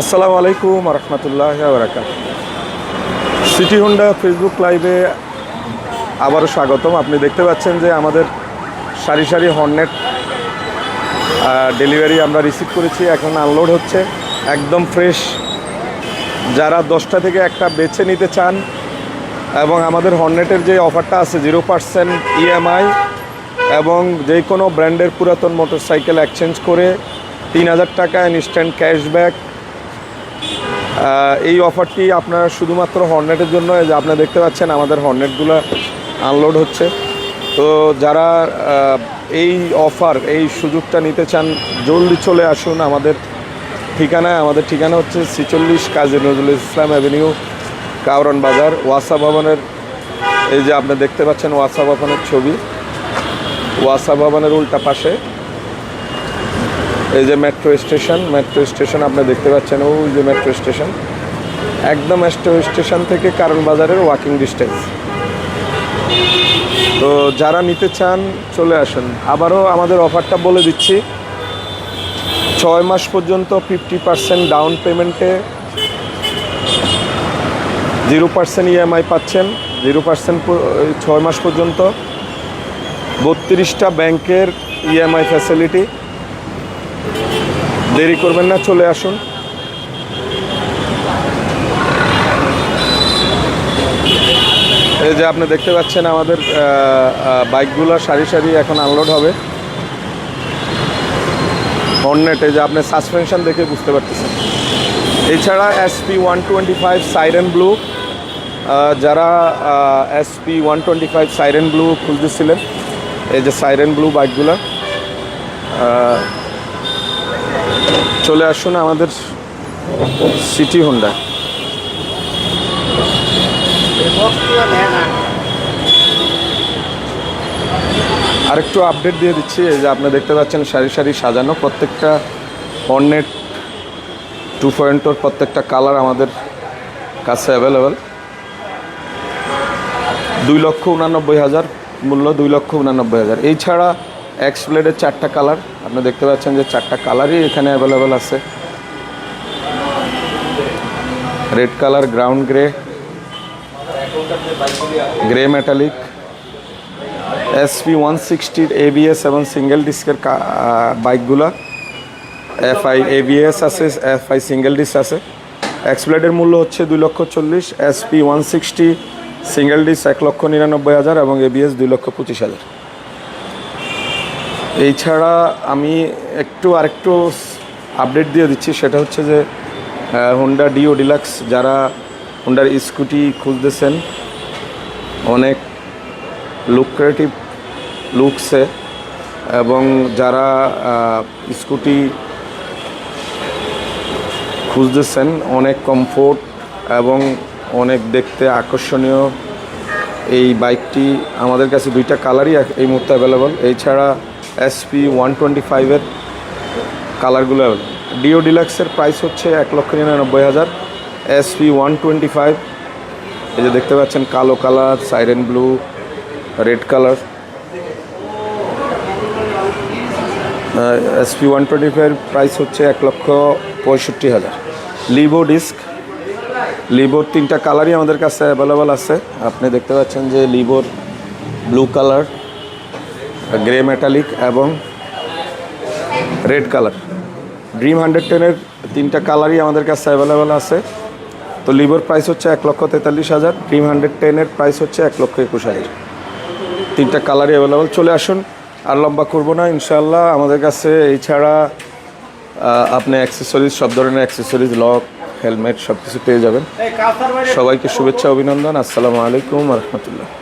আসসালামু আলাইকুম রহমতুল্লাহ বারাকাত city Honda Facebook লাইভে আবারও স্বাগতম। আপনি দেখতে পাচ্ছেন যে আমাদের সারি সারি হর্নেট ডেলিভারি আমরা রিসিভ করেছি। এখন আনলোড হচ্ছে, একদম ফ্রেশ যারা দশটা থেকে একটা বেছে নিতে চান এবং আমাদের হর্নেটের যে অফারটা আছে জিরো পার্সেন্ট ইএমআই এবং যে কোনো ব্র্যান্ডের পুরাতন মোটরসাইকেল এক্সচেঞ্জ করে তিন হাজার টাকা ইনস্ট্যান্ট ক্যাশব্যাক এই অফারটি আপনারা শুধুমাত্র হর্নেটের জন্য যে আপনারা দেখতে পাচ্ছেন আমাদের হর্নেটগুলো আনলোড হচ্ছে। তো যারা এই অফার এই সুযোগটা নিতে চান, জলদি চলে আসুন আমাদের ঠিকানায়। আমাদের ঠিকানা হচ্ছে ছিচল্লিশ কাজী নজরুল ইসলাম অ্যাভিনিউ কাউরন বাজার, ওয়াসা ভবনের, এই যে আপনি দেখতে পাচ্ছেন ওয়াসা ভবনের ছবি। ওয়াসা ভবনের উল্টা পাশে। এই যে মেট্রো স্টেশন মেট্রো স্টেশন আপনি দেখতে পাচ্ছেন, ওই যে মেট্রো স্টেশন একদম মেট্রো স্টেশন থেকে কারণ বাজারের ওয়াকিং ডিস্টেন্স তো যারা নিতে চান, চলে আসুন। আবারও আমাদের অফারটা বলে দিচ্ছি। ছয় মাস পর্যন্ত ফিফটি পার্সেন্ট ডাউন পেমেন্টে জিরো পার্সেন্ট ইএমআই পাচ্ছেন। জিরো পার্সেন্ট ছয় মাস পর্যন্ত। বত্রিশটা ব্যাংকের ইএমআই ফ্যাসিলিটি দেরি করবেন না, চলে আসুন। এই যে আপনি দেখতে পাচ্ছেন আমাদের বাইকগুলো সারি সারি এখন আনলোড হবে। হর্নেট যে আপনি সাসপেনশন দেখে বুঝতে পারতেছেন। এছাড়া SP one twenty five siren blue যারা SP one twenty five siren blue খুঁজতেছিলেন এই যে সাইরেন ব্লু বাইকগুলো চলে আসুন আমাদের সিটি হোন্ডা। আরেকটু আপডেট দিয়ে দিচ্ছি যে আপনি দেখতে পাচ্ছেন সারি সারি সাজানো, প্রত্যেকটা হর্নেট টু পয়েন্টর প্রত্যেকটা কালার আমাদের কাছে অ্যাভেলেবেল দুই লক্ষ উনানব্বই হাজার মূল্য, দুই লক্ষ উনানব্বই হাজার। এই ছাড়া এক্স ব্লেডের চারটা কালার আপনি দেখতে পাচ্ছেন যে চারটা কালারই এখানে অ্যাভেলেবেল আছে। Red colour ground grey grey metallic SP one সিক্সটির ABS এবং সিঙ্গেল ডিস্কের বাইকগুলা এফআই এবিএস আছে এফআই সিঙ্গেল ডিস্ক আছে। এক্স এক্সপ্লেডের মূল্য হচ্ছে দুই লক্ষ চল্লিশ SP one sixty single disc এক লক্ষ নিরানব্বই হাজার এবং এবিএস দুই লক্ষ পঁচিশ হাজার। এই ছাড়া আমি একটু আরেকটু আপডেট দিয়ে দিচ্ছি, সেটা হচ্ছে যে হোন্ডা ডিও ডিলাক্স যারা হোন্ডার স্কুটি খুঁজতেছেন অনেক লুক্রেটিভ লুকসে এবং যারা স্কুটি খুঁজতেছেন অনেক কমফোর্ট এবং অনেক দেখতে আকর্ষণীয়। এই বাইকটি আমাদের কাছে দুইটা কালারই এই মুহূর্তে অ্যাভেলেবল এছাড়া এসপি ওয়ান টোয়েন্টি ফাইভের কালারগুলো ডিও ডিলাক্সের প্রাইস হচ্ছে এক লক্ষ নিরানব্বই হাজার। এসপি ওয়ান টোয়েন্টি ফাইভ এই যে দেখতে পাচ্ছেন, কালো colour siren blue red colour SP one twenty five price হচ্ছে এক লক্ষ পঁয়ষট্টি হাজার। লিভো ডিস্ক লিভোর তিনটা কালারই আমাদের কাছে অ্যাভেলেবল আছে। আপনি দেখতে পাচ্ছেন যে লিভোর ব্লু কালার গ্রে মেটালিক এবং রেড কালার। ড্রিম হান্ড্রেড টেনের তিনটা কালারই আমাদের কাছে অ্যাভেলেবেল আছে। তো লিভোর প্রাইস হচ্ছে এক লক্ষ তেতাল্লিশ হাজার ড্রিম হান্ড্রেড টেনের প্রাইস হচ্ছে এক লক্ষ একুশ হাজার। তিনটা কালারই অ্যাভেলেবল চলে আসুন, আর লম্বা করব না ইনশাল্লাহ আমাদের কাছে এছাড়া আপনি অ্যাক্সেসরিজ সব ধরনের অ্যাক্সেসরিজ লক, হেলমেট সব কিছু পেয়ে যাবেন। সবাইকে শুভেচ্ছা, অভিনন্দন। আসসালামু আলাইকুম রহমতুল্লাহ।